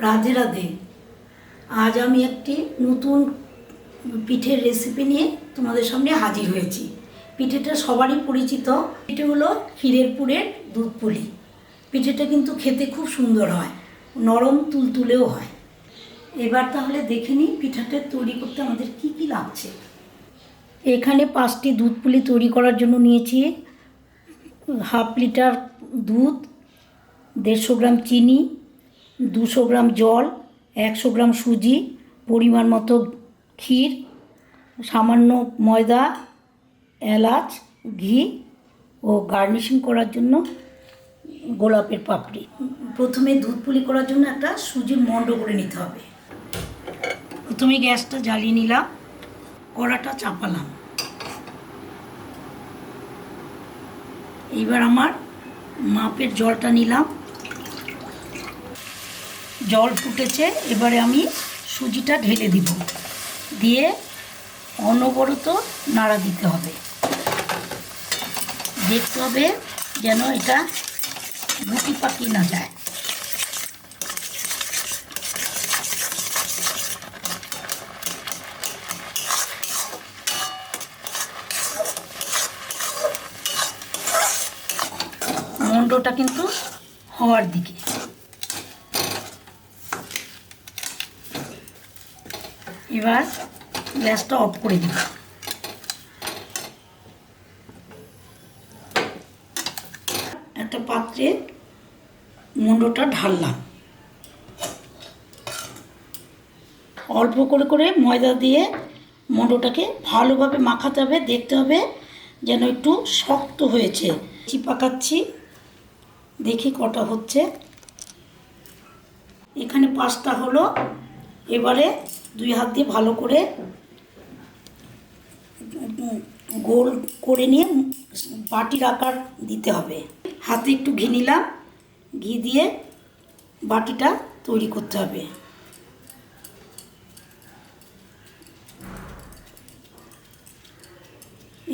রাধে রাধে আজ আমি একটি নতুন পিঠের রেসিপি নিয়ে তোমাদের সামনে হাজির হয়েছি। পিঠেটা সবারই পরিচিত। পিঠে হলো ক্ষীরের পুরের দুধ পুলি। পিঠেটা কিন্তু খেতে খুব সুন্দর হয়, নরম তুলতুলেও হয়। এবার তাহলে দেখে নিই পিঠাটা তৈরি করতে আমাদের কি কি লাগছে। এখানে পাঁচটি দুধ পুলি তৈরি করার জন্য নিয়েছি। হাফ লিটার দুধ, দেড়শো গ্রাম চিনি দুশো গ্রাম জল, একশো গ্রাম সুজি, পরিমাণ মতো ক্ষীর, সামান্য ময়দা, এলাচ, ঘি ও গার্নিশিং করার জন্য গোলাপের পাপড়ি। প্রথমে দুধ পুলি করার জন্য একটা সুজির মণ্ড করে নিতে হবে। প্রথমে গ্যাসটা জ্বালিয়ে নিলাম, কড়াটা চাপালাম। এইবার আমার মাপের জলটা নিলাম। জল ফুটেছে, এবারে আমি সুজিটা ঢেলে দিব। দিয়ে অনবরত নাড়া দিতে হবে। দেখতে হবে যেন এটা গুটি পাকি না যায়। মন্ডটা কিন্তু হওয়ার দিকে। এবার গ্যাসটা অফ করে দিব একটা পাত্রে মুন্ডটা ঢাললাম। অল্প করে করে ময়দা দিয়ে মুন্ডটাকে ভালোভাবে মাখাতে হবে, দেখতে হবে যেন একটু শক্ত হয়েছে। পাকাচ্ছি, দেখি কটা হচ্ছে। এখানে পাঁচটা হলো, এবারে দুই হাত দিয়ে ভালো করে গোল করে নিয়ে বাটির আকার দিতে হবে। হাতে একটু ঘি নিলাম, ঘি দিয়ে বাটিটা তৈরি করতে হবে।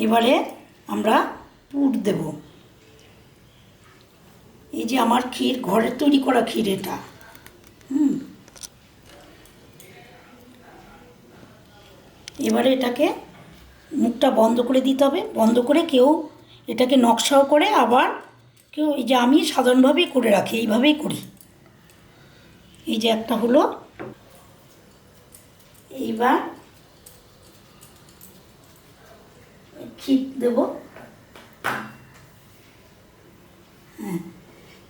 এবারে আমরা পুর দেব। এই যে আমার ক্ষীর ঘরের তৈরি করা ক্ষীর এটা। হুম। এবারে এটাকে মুখটা বন্ধ করে দিতে হবে। বন্ধ করে কেউ এটাকে নকশাও করে আবার কেউ এই যে আমি সাধারণভাবেই করে রাখি, এইভাবেই করি। এই যে একটা হলো। এইবার ক্ষীর দেব। হ্যাঁ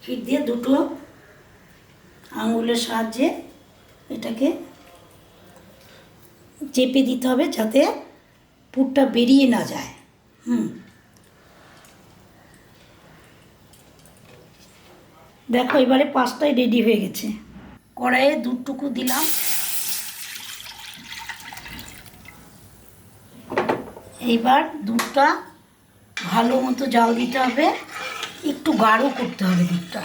ক্ষীর দিয়ে দুটো আঙুলের সাহায্যে এটাকে চেপে দিতে হবে যাতে পুরটা বেরিয়ে না যায়। হুম। দেখো, এবারে পাঁচটাই রেডি হয়ে গেছে। কড়াইয়ে দুধটুকু দিলাম। এইবার দুধটা ভালো মতো জাল দিতে হবে। একটু গাঢ় করতে হবে দুধটা।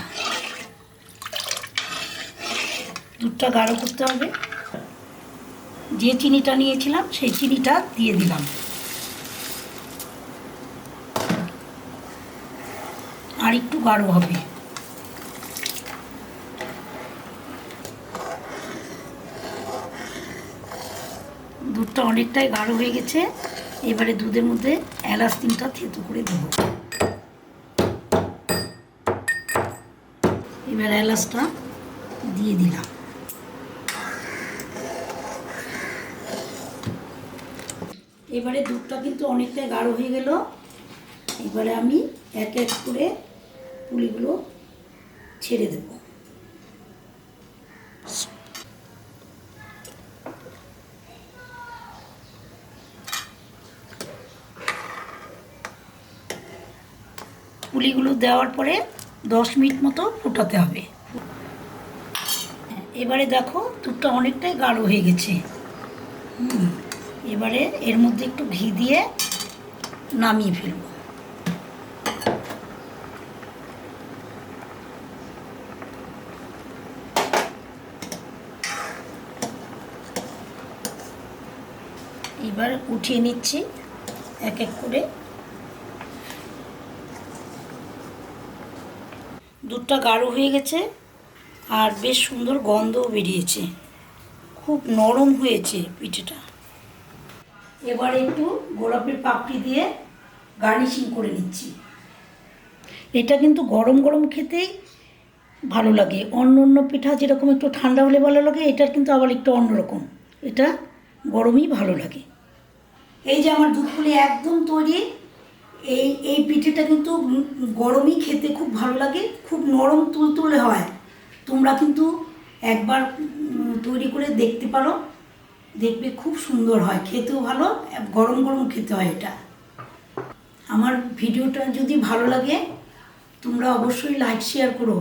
দুধটা গাঢ় করতে হবে। যে চিনিটা নিয়েছিলাম, সেই চিনিটা দিয়ে দিলাম। আর একটু গাঢ় হবে। দুধটা অনেকটাই গাঢ় হয়ে গেছে। এবারে দুধের মধ্যে এলাচ তিনটা থেতো করে দেবো। এবার এলাচটা দিয়ে দিলাম। এবারে দুধটা কিন্তু অনেকটাই গাঢ় হয়ে গেল। এবারে আমি এক এক করে পুলিগুলো ছেড়ে দেব। পুলিগুলো দেওয়ার পরে দশ মিনিট মতো ফুটাতে হবে। এবারে দেখো দুধটা অনেকটাই গাঢ় হয়ে গেছে। হুম। এবারে এর মধ্যে একটু ঘি দিয়ে নামিয়ে ফেলব। এবার উঠিয়ে নিচ্ছি এক এক করে। দুধটা গাঢ় হয়ে গেছে আর বেশ সুন্দর গন্ধও বেরিয়েছে। খুব নরম হয়েছে পিঠেটা। এবার একটু গোলাপের পাপড়ি দিয়ে গার্নিশিং করে নিচ্ছি। এটা কিন্তু গরম গরম খেতেই ভালো লাগে। অন্য অন্য পিঠা যেরকম একটু ঠান্ডা হলে ভালো লাগে, এটার কিন্তু আবার একটু অন্যরকম এটা গরমই ভালো লাগে। এই যে আমার দুধপুলি একদম তৈরি, এই এই পিঠেটা কিন্তু গরমই খেতে খুব ভালো লাগে, খুব নরম তুলতুলে হয়। তোমরা কিন্তু একবার তৈরি করে দেখতে পারো। দেখবে খুব সুন্দর হয়, খেতেও ভালো, গরম গরম খেতে হয় এটা। আমার ভিডিওটা যদি ভালো লাগে, তোমরা অবশ্যই লাইক শেয়ার করো।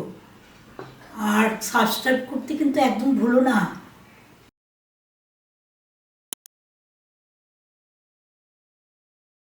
আর সাবস্ক্রাইব করতে কিন্তু একদম ভুলো না।